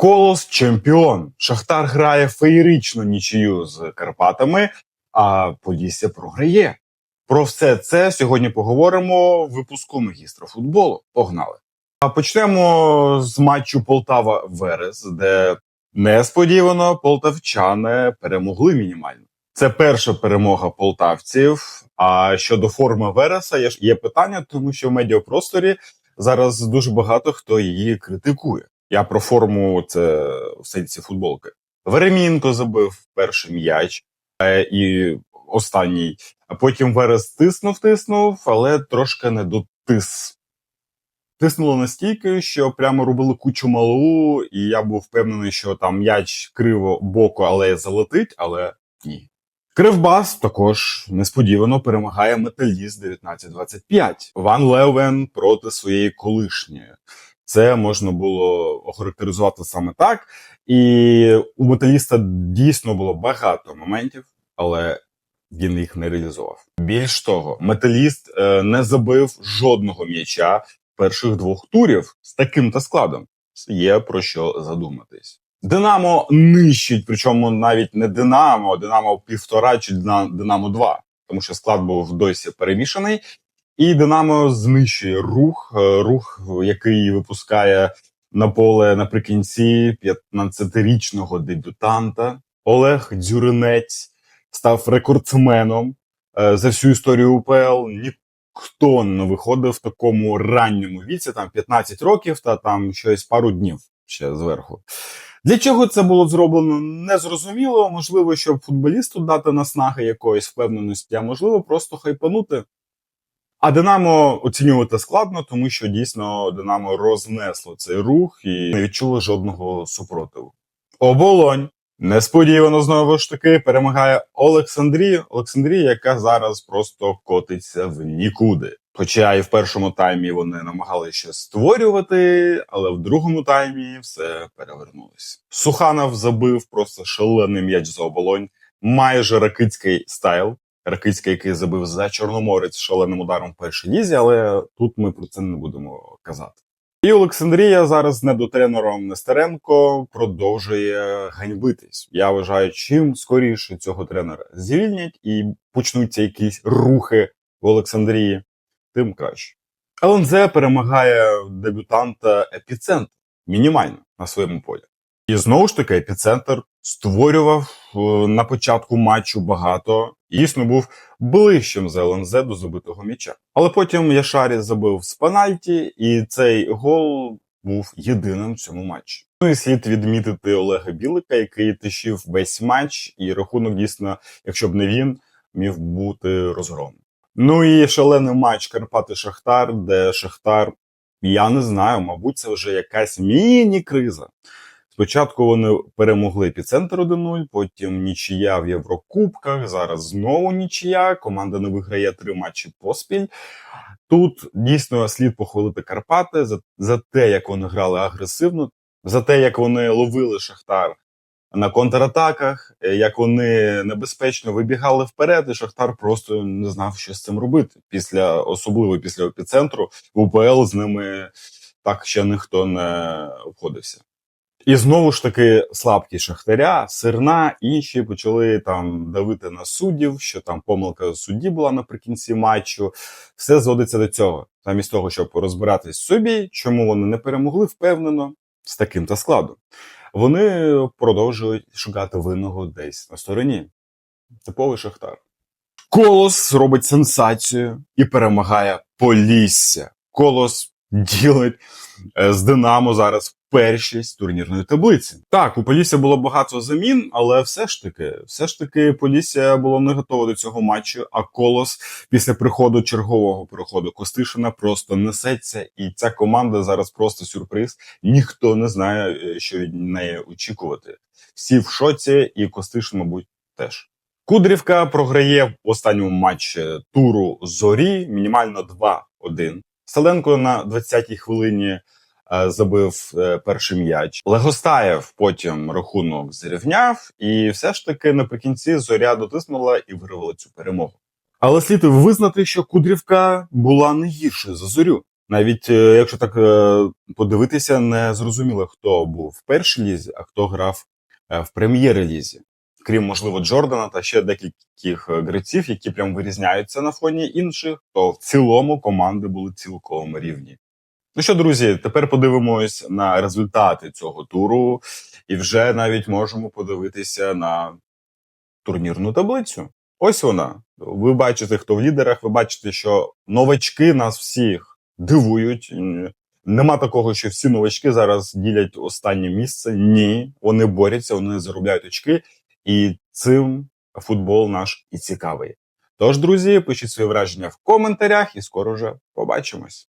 Колос чемпіон. Шахтар грає феєричну нічию з Карпатами, а Полісся програє. Про все це сьогодні поговоримо в випуску магістра футболу. Погнали! А почнемо з матчу Полтава Верес, де несподівано полтавчани перемогли мінімально. Це перша перемога полтавців. А щодо форми Вереса, є питання, тому що в медіапросторі зараз дуже багато хто її критикує. Я про форму це в сенсі футболки. Веремінко забив перший м'яч е, і останній. А потім Верес тиснув, тиснув, але трошки не дотис. Тиснуло настільки, що прямо робили кучу малу, і я був впевнений, що там м'яч криво боку, але залетить, але ні. Кривбас також несподівано перемагає металіст 19-25. Ван Левен проти своєї колишньої. Це можна було охарактеризувати саме так. І у металіста дійсно було багато моментів, але він їх не реалізував. Більш того, металіст е, не забив жодного м'яча перших двох турів з таким то складом. Є про що задуматись. Динамо нищить, причому навіть не Динамо, а Динамо півтора чи Дина- Динамо 2, тому що склад був досі перемішаний. І Динамо знищує рух, е, рух, який випускає на поле наприкінці 15-річного дебютанта. Олег Дзюринець став рекордсменом е, за всю історію УПЛ. Ніхто не виходив в такому ранньому віці, там 15 років та там щось пару днів ще зверху. Для чого це було зроблено, незрозуміло. Можливо, щоб футболісту дати наснаги якоїсь впевненості, а можливо, просто хайпанути. А Динамо оцінювати складно, тому що дійсно Динамо рознесло цей рух і не відчуло жодного супротиву. Оболонь несподівано знову ж таки перемагає Олександрію. Олександрія, яка зараз просто котиться в нікуди. Хоча і в першому таймі вони намагалися щось створювати, але в другому таймі все перевернулося. Суханов забив просто шалений м'яч за оболонь, майже ракицький стайл. Ракицький, який забив за Чорноморець шаленим ударом в першій лізі, але тут ми про це не будемо казати. І Олександрія зараз з недотренером Нестеренко продовжує ганьбитись. Я вважаю, чим скоріше цього тренера звільнять і почнуться якісь рухи в Олександрії, тим краще. ЛНЗ перемагає дебютанта епіцентр мінімально на своєму полі. І знову ж таки, епіцентр створював е, на початку матчу багато. Дійсно був ближчим за ЛНЗ до забитого м'яча. Але потім Яшарі забив з пенальті, і цей гол був єдиним в цьому матчі. Ну і слід відмітити Олега Білика, який тишив весь матч, і рахунок дійсно, якщо б не він, міг бути розгромом. Ну і шалений матч Карпати Шахтар, де Шахтар, я не знаю, мабуть, це вже якась міні-криза. Спочатку вони перемогли епіцентр 1-0, потім нічия в Єврокубках. Зараз знову нічия. Команда не виграє три матчі поспіль. Тут дійсно слід похвалити Карпати за, за те, як вони грали агресивно, за те, як вони ловили Шахтар на контратаках, як вони небезпечно вибігали вперед, і Шахтар просто не знав, що з цим робити. Після особливо після епіцентру в УПЛ з ними так ще ніхто не обходився. І знову ж таки слабкість Шахтаря, Сирна, інші почали там давити на суддів, що там помилка судді була наприкінці матчу. Все зводиться до цього. Замість того, щоб розбиратись собі, чому вони не перемогли впевнено з таким та складом. Вони продовжують шукати винного десь на стороні. Типовий Шахтар. Колос робить сенсацію і перемагає Полісся. Колос ділить е, з Динамо зараз першість турнірної таблиці. Так, у Полісся було багато замін, але все ж таки, все ж таки, Полісся було не готове до цього матчу. А Колос після приходу чергового приходу Костишина просто несеться, і ця команда зараз просто сюрприз. Ніхто не знає, е, що від неї очікувати. Всі в шоці, і Костишин, мабуть, теж. Кудрівка програє в останньому матчі туру зорі мінімально 2-1. Саленко на 20-й хвилині забив е, перший м'яч. Легостаєв потім рахунок зрівняв, і все ж таки наприкінці зоря дотиснула і вирвала цю перемогу. Але слід визнати, що Кудрівка була не гіршою за зорю. Навіть е, якщо так е, подивитися, не зрозуміло, хто був в першій лізі, а хто грав е, в прем'єр-лізі. Крім, можливо, Джордана та ще декількох е, гравців, які прям вирізняються на фоні інших, то в цілому команди були цілком рівні. Ну що, друзі, тепер подивимось на результати цього туру, і вже навіть можемо подивитися на турнірну таблицю. Ось вона. Ви бачите, хто в лідерах. Ви бачите, що новачки нас всіх дивують. Нема такого, що всі новачки зараз ділять останнє місце. Ні, вони борються, вони заробляють очки, і цим футбол наш і цікавий. Тож, друзі, пишіть свої враження в коментарях, і скоро вже побачимось.